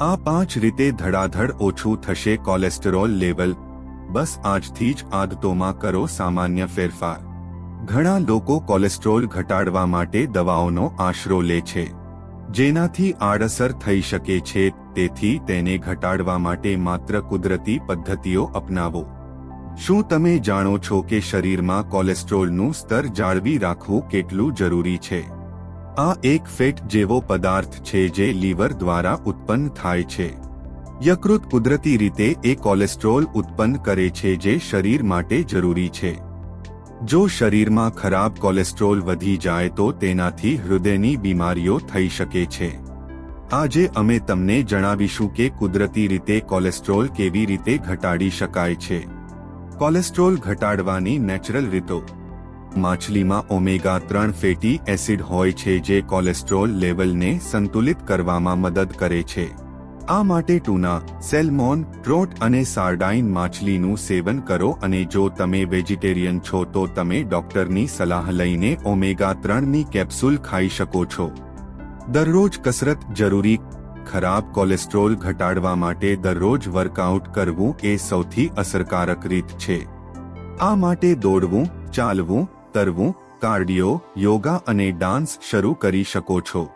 આ પાંચ રીતે ધડાધડ ઓછું થશે કોલેસ્ટેરોલ લેવલ. બસ આજથી જ આદતોમાં કરો સામાન્ય ફેરફાર. ઘણા લોકો કોલેસ્ટ્રોલ ઘટાડવા માટે દવાઓનો આશરો લે છે. જેનાથી આડઅસર થઈ શકે છે, તેથી તેને ઘટાડવા માટે માત્ર કુદરતી પદ્ધતિઓ અપનાવો. શું તમે જાણો છો કે શરીરમાં કોલેસ્ટ્રોલનું સ્તર જાળવી રાખવું કેટલું જરૂરી છે? આ એક ફેટ જેવો પદાર્થ છે જે લીવર દ્વારા ઉત્પન્ન થાય છે. યકૃત કુદરતી રીતે એ કોલેસ્ટ્રોલ ઉત્પન્ન કરે છે જે શરીર માટે જરૂરી છે. જો શરીરમાં ખરાબ કોલેસ્ટ્રોલ વધી જાય તો તેનાથી હૃદયની બીમારીઓ થઈ શકે છે. આજે અમે તમને જણાવીશું કે કુદરતી રીતે કોલેસ્ટ્રોલ કેવી રીતે ઘટાડી શકાય છે. કોલેસ્ટ્રોલ ઘટાડવાની નેચરલ રીતો માછલીમાં ઓમેગા ત્રણ ફેટી એસિડ હોય છે જે કોલેસ્ટ્રોલ લેવલને સંતુલિત કરવામાં મદદ કરે છે. આ માટે ટૂના, સેલમોન, ટ્રોટ અને સાર્ડાઇન માછલીનું સેવન કરો અને જો તમે વેજીટેરિયન છો તો તમે ડોક્ટરની સલાહ લઈને ઓમેગા ત્રણની કેપ્સ્યુલ ખાઈ શકો છો. દરરોજ કસરત જરૂરી, ખરાબ કોલેસ્ટ્રોલ ઘટાડવા માટે દરરોજ વર્કઆઉટ કરવું એ સૌથી અસરકારક રીત છે. આ માટે દોડવું, ચાલવું તરવું, કાર્ડિયો, યોગા અને ડાન્સ શરૂ કરી શકો છો.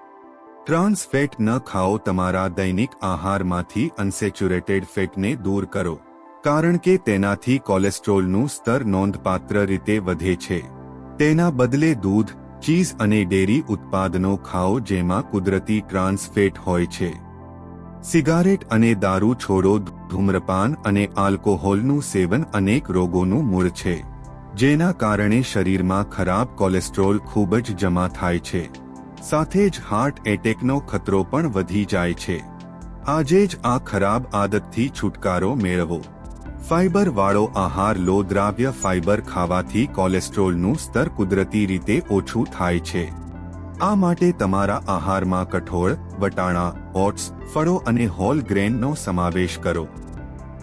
ટ્રાન્સ ફેટ ન ખાઓ, તમારા દૈનિક આહારમાંથી અનસેચ્યુરેટેડ ફેટને દૂર કરો. કારણ કે તેનાથી કોલેસ્ટ્રોલનું સ્તર નોંધપાત્ર રીતે વધે છે. તેના બદલે દૂધ, ચીઝ અને ડેરી ઉત્પાદનો ખાઓ જેમાં કુદરતી ટ્રાન્સ ફેટ હોય છે. સિગારેટ અને દારૂ છોડો, ધૂમ્રપાન અને આલ્કોહોલનું સેવન અનેક રોગોનું મૂળ છે. જેના કારણે શરીરમાં ખરાબ કોલેસ્ટ્રોલ ખૂબ જ જમા થાય છે. સાથે જ હાર્ટ એટેકનો ખતરો પણ વધી જાય છે. આજે જ આ ખરાબ આદતથી છુટકારો મેળવો. ફાઇબર વાળો આહાર લો દ્રાવ્ય ફાઇબર ખાવાથી કોલેસ્ટ્રોલનું સ્તર કુદરતી રીતે ઓછું થાય છે. આ માટે તમારા આહારમાં કઠોળ, વટાણા, ઓટ્સ, ફળો અને હોલ ગ્રેનનો સમાવેશ કરો.